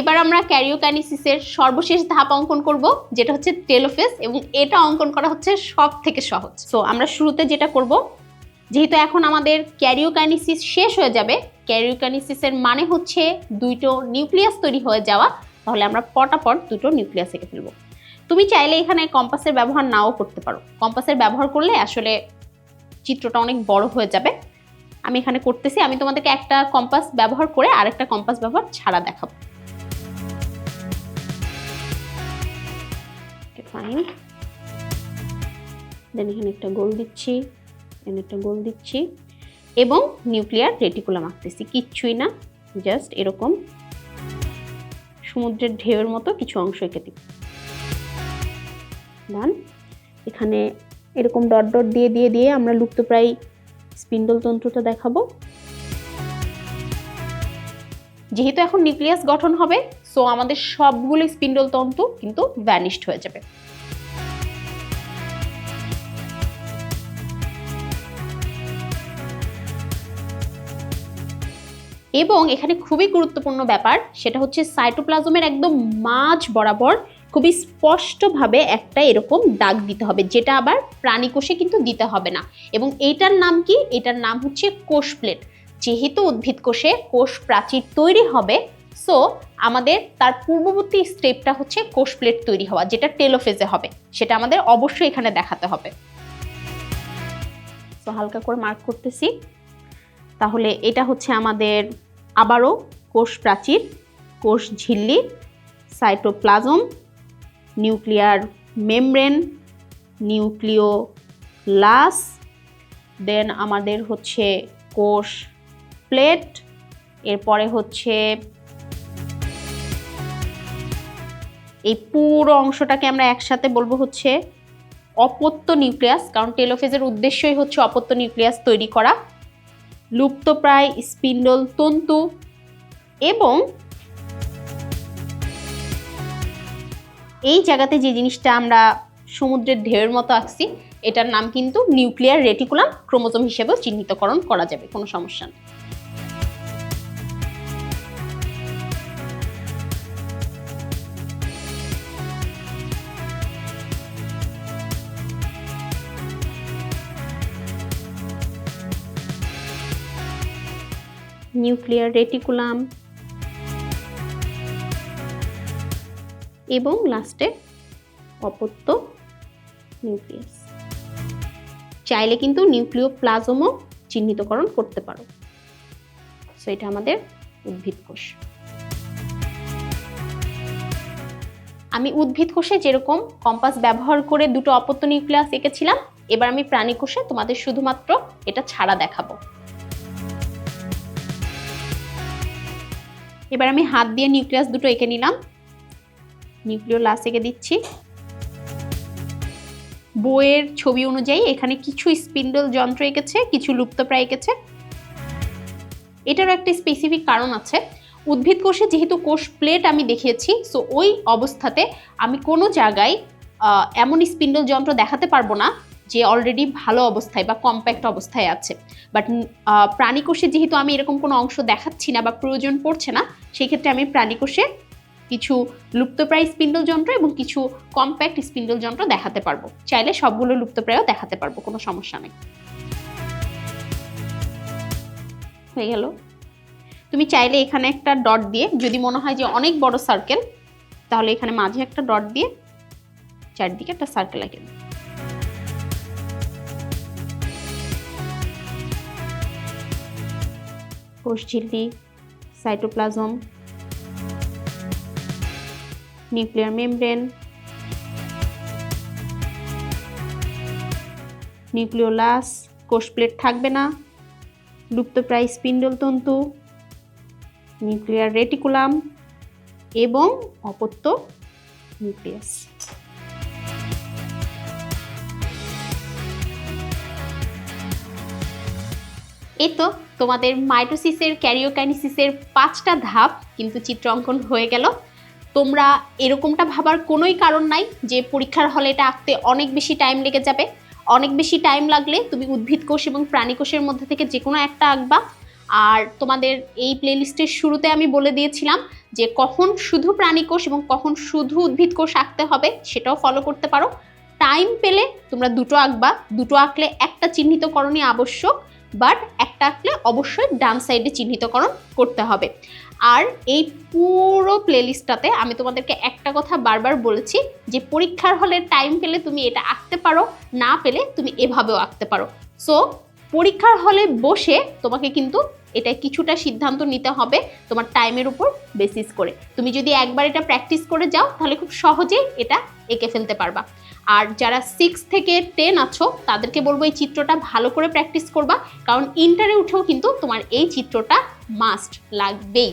এবার আমরা ক্যারিওকাইনিসিসের সর্বশেষ ধাপ অঙ্কন করব, যেটা হচ্ছে টেলোফেস, এবং এটা অঙ্কন করা হচ্ছে সব থেকে সহজ। সো আমরা শুরুতে যেটা করব, যেহেতু এখন আমাদের ক্যারিওকাইনিসিস শেষ হয়ে যাবে, ক্যারিওকাইনিসিসের মানে হচ্ছে দুইটো নিউক্লিয়াস তৈরি হয়ে যাওয়া, তাহলে আমরা পটাপট দুটো নিউক্লিয়াস এঁকে ফেলব। তুমি চাইলে এখানে কম্পাসের ব্যবহার নাও করতে পারো। কম্পাসের ব্যবহার করলে আসলে চিত্রটা অনেক বড় হয়ে যাবে। আমি এখানে করতেছি, আমি তোমাদেরকে একটা কম্পাস ব্যবহার করে আরেকটা কম্পাস ব্যবহার ছাড়া দেখাবো। ফাইন দেন এখানে একটা গোল দিচ্ছি, এখানে একটা গোল দিচ্ছি, এবং নিউক্লিয়ার রেটিকুলাম আঁকতেছি। কিচ্ছুই না, জাস্ট এরকম সমুদ্রের ঢেউয়ের মতো কিছু অংশ এঁকে দিব ডান এখানে এরকম ডট ডট দিয়ে দিয়ে দিয়ে আমরা লুপ্তপ্রায় স্পিন্ডল তন্ত্রটা দেখাবো। যেহেতু এখন নিউক্লিয়াস গঠন হবে সো আমাদের সবগুলো স্পিন্ডল তন্তু কিন্তু ভ্যানিশড হয়ে যাবে। এবং এখানে খুবই গুরুত্বপূর্ণ ব্যাপার, সেটা হচ্ছে সাইটোপ্লাজমের একদম মাঝ বরাবর খুবই স্পষ্টভাবে একটা এরকম দাগ দিতে হবে, যেটা আবার প্রাণীকোষে কিন্তু দিতে হবে না। এবং এইটার নাম কি? এটার নাম হচ্ছে কোষ প্লেট। যেহেতু উদ্ভিদ কোষে কোষ প্রাচীর তৈরি হবে সো আমাদের তার পূর্ববর্তী স্টেপটা হচ্ছে কোষ প্লেট তৈরি হওয়া, যেটা টেলোফেজে হবে, সেটা আমাদের অবশ্যই এখানে দেখাতে হবে। তো হালকা করে মার্ক করতেছি। তাহলে এটা হচ্ছে আমাদের আবারও কোষ প্রাচীর কোষ ঝিল্লি cytoplasm, nuclear membrane nucleolus then আমাদের হচ্ছে কোষ প্লেট, এরপরে হচ্ছে এই পুরো অংশটাকে আমরা একসাথে বলব হচ্ছে অপত্য নিউক্লিয়াস, কারণ টেলোফেজের উদ্দেশ্যই হচ্ছে অপত্য নিউক্লিয়াস তৈরি করা। লুপ্তপ্রায় স্পিন্ডল তন্তু এবং এই জায়গাতে যে জিনিসটা আমরা সমুদ্রের ঢেউয়ের মতো আঁকছি, এটার নাম কিন্তু নিউক্লিয়ার রেটিকুলাম ক্রোমোজোম হিসেবেও চিহ্নিতকরণ করা যাবে, কোনো সমস্যা নেই। নিউক্লিয়ার রেটিকুলাম এবং লাস্টে অপত্য নিউক্লিয়াস। চাইলে কিন্তু নিউক্লিয় প্লাজমও চিহ্নিতকরণ করতে পারো। সো এটা আমাদের উদ্ভিদ কোষ। আমি উদ্ভিদ কোষে যেরকম কম্পাস ব্যবহার করে দুটো অপত্য নিউক্লিয়াস এঁকেছিলাম, এবার আমি প্রাণী কোষে তোমাদের শুধুমাত্র এটা ছাড়া দেখাবো। এবার আমি হাত দিয়ে নিউক্লিয়াস দুটো এঁকে নিলাম। নিউক্লিয় লাস এঁকে দিচ্ছি। বইয়ের ছবি অনুযায়ী এখানে কিছু স্পিন্ডল যন্ত্র এঁকেছে, কিছু লুপ্তপ্রায় এঁকেছে। এটারও একটা স্পেসিফিক কারণ আছে। উদ্ভিদ কোষে যেহেতু কোষ প্লেট আমি দেখিয়েছি সো ওই অবস্থাতে আমি কোনো জায়গায় এমন স্পিন্ডল যন্ত্র দেখাতে পারব না। যে অলরেডি ভালো অবস্থায় বা কম্প্যাক্ট অবস্থায় আছে। বাট প্রাণী কোষে যেহেতু আমি এরকম কোনো অংশ দেখাচ্ছি না বা প্রয়োজন পড়ছে না সেই ক্ষেত্রে আমি প্রাণী কোষে কিছু লুপ্তপ্রায় স্পিন্ডল যন্ত্র এবং কিছু কম্প্যাক্ট স্পিন্ডল যন্ত্র দেখাতে পারব। চাইলে সবগুলো লুপ্তপ্রায়ও দেখাতে পারব, কোনো সমস্যা নেই। হয়ে গেল? তুমি চাইলে এখানে একটা ডট দিয়ে, যদি মনে হয় যে অনেক বড় সার্কেল তাহলে এখানে মাঝে একটা ডট দিয়ে চারদিকে একটা সার্কেল এঁকে দাও। কোষঝিল্লি সাইটোপ্লাজম নিউক্লিয়ার মেমব্রেন নিউক্লিওলাস কোষ প্লেট থাকবে না, লুপ্তপ্রায় স্পিন্ডল তন্তু নিউক্লিয়ার রেটিকুলাম এবং অপত্য নিউক্লিয়াস এই তো, তোমাদের মাইটোসিসের, ক্যারিওকাইনিসিসের পাঁচটা ধাপ কিন্তু চিত্র অঙ্কন হয়ে গেল। তোমরা এরকমটা ভাবার কোনোই কারণ নাই যে পরীক্ষার হলে এটা আঁকতে অনেক বেশি টাইম লেগে যাবে। অনেক বেশি টাইম লাগলে তুমি উদ্ভিদ কোষ এবং প্রাণী কোষের মধ্যে থেকে যে কোনো একটা আঁকবা। আর তোমাদের এই প্লেলিস্টের শুরুতে আমি বলে দিয়েছিলাম যে কখন শুধু প্রাণীকোষ এবং কখন শুধু উদ্ভিদ কোষ আঁকতে হবে সেটাও ফলো করতে পারো। টাইম পেলে তোমরা দুটো আঁকবা। দুটো আঁকলে একটা চিহ্নিতকরণই আবশ্যক। বাট একটা আঁকলে অবশ্যই ডান সাইডে চিহ্নিতকরণ করতে হবে। আর এই পুরো প্লেলিস্টটাতে আমি তোমাদেরকে একটা কথা বারবার বলেছি যে পরীক্ষার হলে টাইম পেলে তুমি এটা আঁকতে পারো, না পেলে তুমি এভাবেও আঁকতে পারো। সো পরীক্ষার হলে বসে তোমাকে কিন্তু এটা কিছুটা সিদ্ধান্ত নিতে হবে তোমার টাইমের উপর বেসিস করে। তুমি যদি একবার এটা প্র্যাকটিস করে যাও, তাহলে খুব সহজেই এটা এঁকে ফেলতে পারবা। আর যারা সিক্স থেকে টেন আছো, তাদেরকে বলব এই চিত্রটা ভালো করে প্র্যাকটিস করবা, কারণ ইন্টারে উঠেও কিন্তু তোমার এই চিত্রটা মাস্ট লাগবেই।